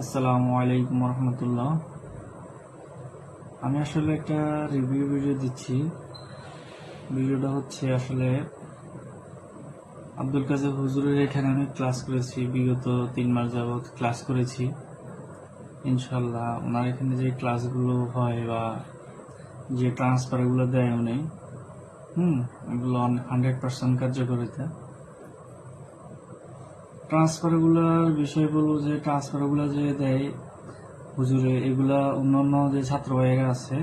আসসালামু আলাইকুম রহমতুল্লাহ। আমি আসলে একটা রিভিউ ভিডিও দিচ্ছি। ভিডিওটা হচ্ছে আসলে আব্দুল কাজের হুজুরের এখানে আমি ক্লাস করেছি। বিগত তিন মাস যাবৎ ক্লাস করেছি। ইনশাল্লাহ ওনার এখানে যে ক্লাসগুলো হয় বা যে ট্রান্সফারগুলো দেয় উনি, হুম, এগুলো হান্ড্রেড পার্সেন্ট কার্যকরিতা। ট্রান্সফারগুলোর বিষয় বলব যে ট্রান্সফারগুলো যে দেয়, হুজুরে, এগুলা অন্যান্য যে ছাত্র ভাইয়েরা আছে,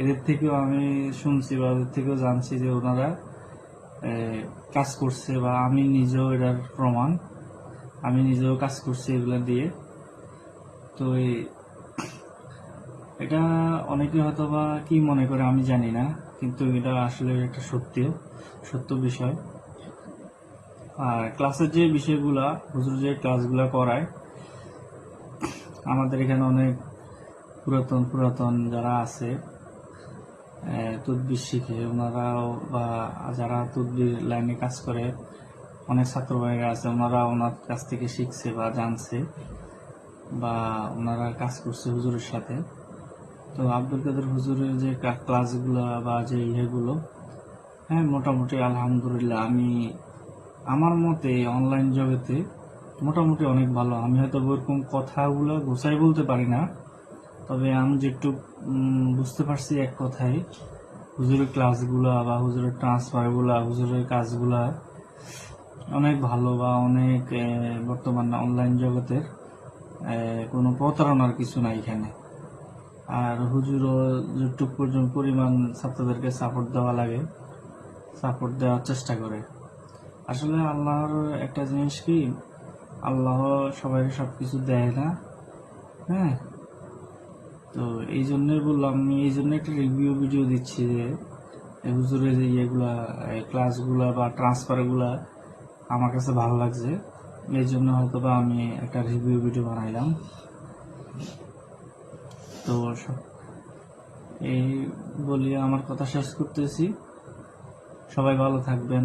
এদের থেকেও আমি শুনছি বা ওদের থেকেও জানছি যে ওনারা কাজ করছে বা আমি নিজেও এটার প্রমাণ, আমি নিজেও কাজ করছি এগুলো দিয়ে। তো এটা অনেকে হয়তো বা কি মনে করে আমি জানি না, কিন্তু এটা আসলে একটা সত্য সত্য বিষয়। আর ক্লাসের যে বিষয়গুলা, হুজুর যে ক্লাসগুলা করায়, আমাদের এখানে অনেক পুরাতন পুরাতন যারা আছে তদবির শিখে, ওনারাও বা যারা তদবির লাইনে কাজ করে, অনেক ছাত্র ভাইরা আছে, ওনারা ওনার কাছ থেকে শিখছে বা জানছে বা ওনারা কাজ করছে হুজুরের সাথে। তো আব্দুল কাদের হুজুরের যে ক্লাসগুলো বা যে ইয়েগুলো হ্যাঁ মোটামুটি আলহামদুলিল্লাহ, আমি আমার মতে অনলাইন জগতে মোটামুটি অনেক ভালো। আমি হয়তো ওরকম কথাগুলো গোছাই বলতে পারি না, তবে আমি যেটু বুঝতে পারছি এক কথায়, হুজুরের ক্লাসগুলা বা হুজুরের ট্রান্সফারগুলা হুজুরের কাজগুলা অনেক ভালো বা অনেক বর্তমান অনলাইন জগতের কোনো প্রতারণার কিছু নাই এখানে। আর হুজুরও যেটুক পর্যন্ত পরিমাণ ছাত্রদেরকে সাপোর্ট দেওয়া লাগে সাপোর্ট দেওয়ার চেষ্টা করে। আসলে আল্লাহর একটা জিনিস কি? আল্লাহ সবাই সব কিছু দেয় না। হ্যাঁ? তো এই জন্যই বললাম, আমি এই জন্য একটা রিভিউ ভিডিও দিচ্ছি যে হুজুরের যে ইয়েগুলা ক্লাসগুলা বা ট্রান্সফারগুলা আমার কাছে ভালো লাগছে। এই জন্য হয়তো বা আমি একটা রিভিউ ভিডিও বানাইলাম। তো এই বলি আমার কথা শেষ করতেছি। সবাই ভালো থাকবেন।